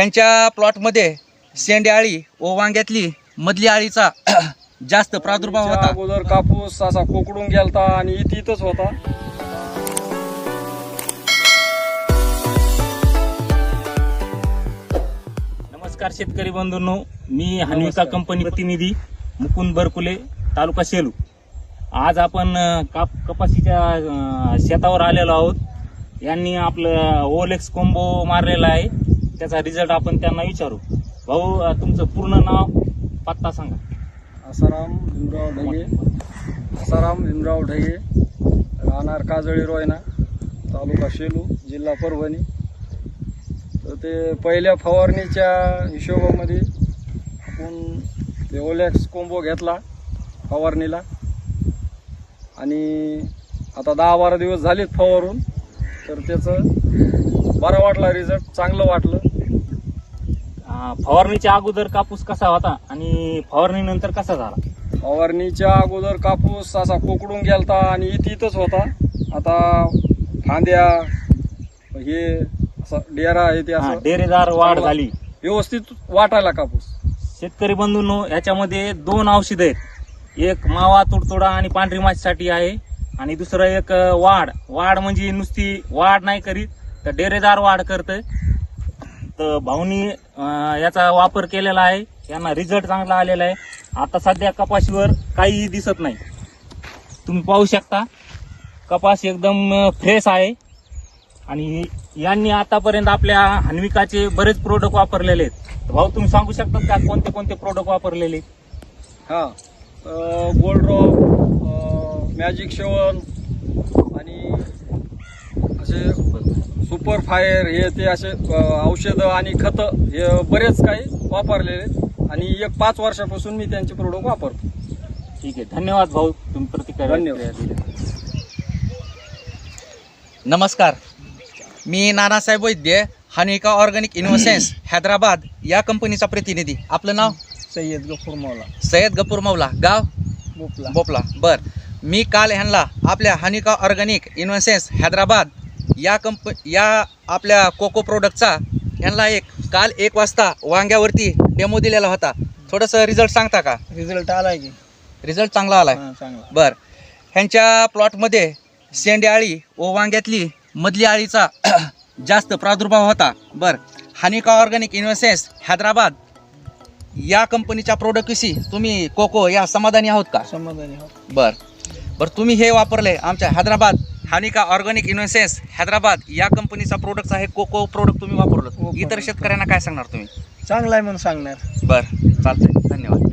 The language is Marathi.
ह्यांच्या प्लॉटमध्ये शेंड्या आळी व वांग्यातली मधली आळीचा जास्त प्रादुर्भाव होता. अगोदर कापूस असा कोकडून गेलता आणि इथं इथंच होता. नमस्कार शेतकरी बंधूंनो मी हन्विका नमस्कार. कंपनी प्रतिनिधी मुकुंद बरकुले तालुका सेलू आज आपण काप कपाशीच्या शेतावर आलेलो आहोत. यांनी आपलं ओलेक्स कोंबो मारलेला आहे. त्याचा रिझल्ट आपण त्यांना विचारू. भाऊ तुमचं पूर्ण नाव पत्ता सांगा. आसाराम भीमराव ढगे. आसाराम भीमराव ढगे. राहणार काजळी रोयना तालुका शेलू जिल्हा परभणी. तर ते पहिल्या फवारणीच्या हिशोबामध्ये आपण ते ओलॅक्स कोंबो घेतला फवारणीला. आणि आता दहा बारा दिवस झालेत फवारून तर त्याचं बरं वाटला रिझल्ट चांगलं वाटलं. फवारणीच्या अगोदर कापूस कसा होता आणि फवारणीनंतर कसा झाला? फवारणीच्या अगोदर कापूस असा कोकडून गेलता आणि इथं इथंच होता. आता फांद्या हे असं डेरा आहे ते हा, असं डेरेदार वाढ झाली. व्यवस्थित वाटायला कापूस. शेतकरी बंधूंनो याच्यामध्ये दोन औषधं आहेत. एक मावा तुडतुडा आणि पांढरी माशीसाठी आहे. आणि दुसरं एक अं, वाढ. वाढ म्हणजे नुसती वाढ नाही करीत तर डेरेदार वाढ करतंय. तर भाऊनी याचा वापर केलेला आहे. यांना रिझल्ट चांगला आलेला आहे. आता सध्या कपाशीवर काहीही दिसत नाही. तुम्ही पाहू शकता कपास एकदम फ्रेश आहे. आणि यांनी आतापर्यंत आपल्या हन्विकाचे बरेच प्रोडक्ट वापरलेले आहेत. तर भाऊ तुम्ही सांगू शकता का कोणते कोणते प्रोडक्ट वापरलेले? हा गोल्ड रॉक मॅजिक शेवन आणि असे सुपर फायर हे ते असे औषधं आणि खतं हे बरेच काही वापरलेले आहेत. आणि एक पाच वर्षापासून मी त्यांचे प्रोडक्ट वापरतो. ठीक आहे. धन्यवाद भाऊ. तुम्ही प्रतिक्रिया धन्यवाद. नमस्कार. मी नानासाहेब वैद्य हानिका ऑर्गॅनिक इन्व्हेसेन्स हैदराबाद या कंपनीचा प्रतिनिधी. आपलं नाव? सय्यद गफूर मौला. सय्यद गपूर मौला. गाव? बोपला. बोपला. बर. मी काल ह्यांना आपल्या हानिका ऑर्गॅनिक इन्व्हेसेन्स हैदराबाद या कंप या आपल्या कोको प्रोडक्टचा ह्यांना एक काल एक वाजता वांग्यावरती डेमो दिलेला होता. थोडंसं रिझल्ट सांगता का? रिझल्ट आलाय की. रिझल्ट चांगला आलाय. चांगला. बर. ह्यांच्या प्लॉटमध्ये शेंड्या आळी व वांग्यातली मधली आळीचा जास्त प्रादुर्भाव होता. बर. हानिका ऑर्गॅनिक इन्व्हेसेन्स हैदराबाद या कंपनीच्या प्रोडक्टविषयी तुम्ही कोको या समाधानी आहोत का? समाधानी बर. बर तुम्ही हे वापरले आमच्या हैदराबाद हानिका ऑर्गॅनिक इन्व्हेसेन्स हैदराबाद या कंपनीचा प्रोडक्ट आहे. कोको प्रोडक्ट तुम्ही वापरलं. इतर शेतकऱ्यांना काय सांगणार तुम्ही? चांगला आहे म्हणून सांगणार. बर चालतंय. धन्यवाद.